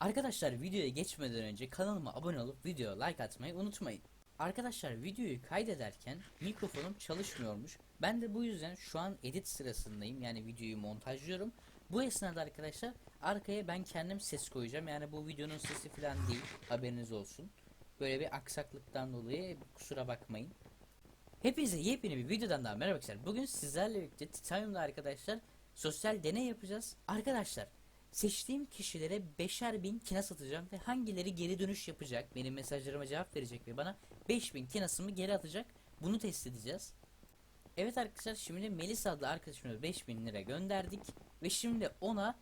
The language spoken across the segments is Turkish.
Arkadaşlar videoya geçmeden önce kanalıma abone olup videoya like atmayı unutmayın. Arkadaşlar videoyu kaydederken mikrofonum çalışmıyormuş. Ben de bu yüzden şu an edit sırasındayım. Yani videoyu montajlıyorum. Bu esnada arkadaşlar arkaya ben kendim ses koyacağım. Yani bu videonun sesi falan değil. Haberiniz olsun. Böyle bir aksaklıktan dolayı kusura bakmayın. Hepinize yepyeni bir videodan daha merhaba arkadaşlar. Bugün sizlerle birlikte Titanium'da arkadaşlar sosyal deney yapacağız. Arkadaşlar seçtiğim kişilere beşer bin kina satacağım ve hangileri geri dönüş yapacak, benim mesajlarıma cevap verecek ve bana 5000 kinasımı geri atacak. Bunu test edeceğiz. Evet arkadaşlar şimdi Melis adlı arkadaşımıza 5000 lira gönderdik ve şimdi ona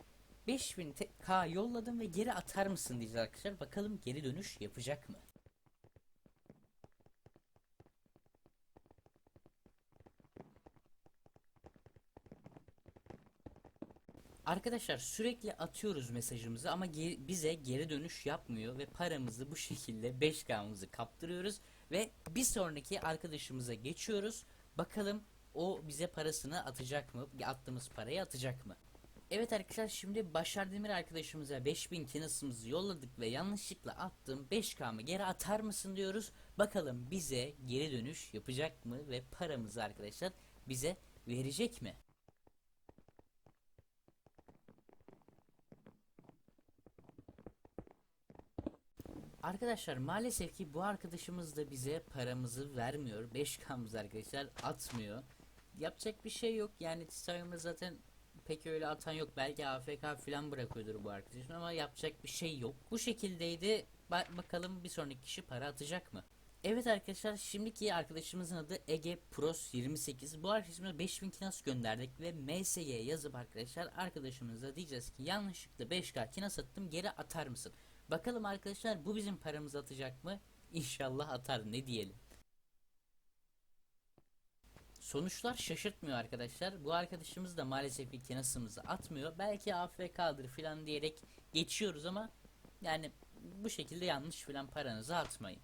5000 te- K yolladım ve geri atar mısın diyeceğiz arkadaşlar. Bakalım geri dönüş yapacak mı? Arkadaşlar sürekli atıyoruz mesajımızı ama ge- bize geri dönüş yapmıyor ve paramızı bu şekilde 5K'mızı kaptırıyoruz ve bir sonraki arkadaşımıza geçiyoruz. Bakalım o bize parasını atacak mı? Attığımız parayı atacak mı? Evet arkadaşlar şimdi Başar Demir arkadaşımıza 5000 kinasımızı yolladık ve yanlışlıkla attığım 5K'mı geri atar mısın diyoruz. Bakalım bize geri dönüş yapacak mı ve paramızı arkadaşlar bize verecek mi? Arkadaşlar maalesef ki bu arkadaşımız da bize paramızı vermiyor. 5K'mız arkadaşlar atmıyor. Yapacak bir şey yok. Yani Titanium'da zaten pek öyle atan yok. Belki AFK falan bırakıyordur bu arkadaşın ama yapacak bir şey yok. Bu şekildeydi. Ba- bakalım bir sonraki kişi para atacak mı? Evet arkadaşlar şimdiki arkadaşımızın adı Ege Pros 28. Bu arkadaşımıza 5000 kinas gönderdik ve MS'ye yazıp arkadaşlar arkadaşımıza diyeceğiz ki yanlışlıkla 5K kinas attım geri atar mısın? Bakalım arkadaşlar bu bizim paramızı atacak mı? İnşallah atar ne diyelim. Sonuçlar şaşırtmıyor arkadaşlar. Bu arkadaşımız da maalesef ki kinasımızı atmıyor. Belki AFK'dır filan diyerek geçiyoruz ama yani bu şekilde yanlış filan paranızı atmayın.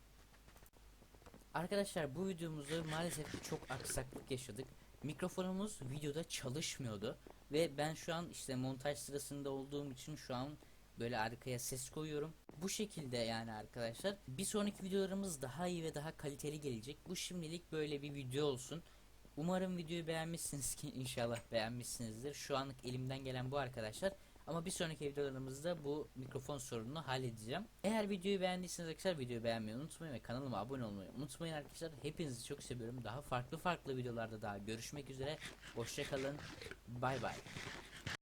Arkadaşlar bu videomuzu maalesef çok aksaklık yaşadık. Mikrofonumuz videoda çalışmıyordu ve ben şu an işte montaj sırasında olduğum için şu an böyle arkaya ses koyuyorum. Bu şekilde yani arkadaşlar. Bir sonraki videolarımız daha iyi ve daha kaliteli gelecek. Bu şimdilik böyle bir video olsun. Umarım videoyu beğenmişsiniz ki inşallah beğenmişsinizdir. Şu anlık elimden gelen bu arkadaşlar. Ama bir sonraki videolarımızda bu mikrofon sorununu halledeceğim. Eğer videoyu beğendiyseniz arkadaşlar videoyu beğenmeyi unutmayın ve kanalıma abone olmayı unutmayın arkadaşlar. Hepinizi çok seviyorum. Daha farklı farklı videolarda daha görüşmek üzere. Hoşçakalın. Bay bay.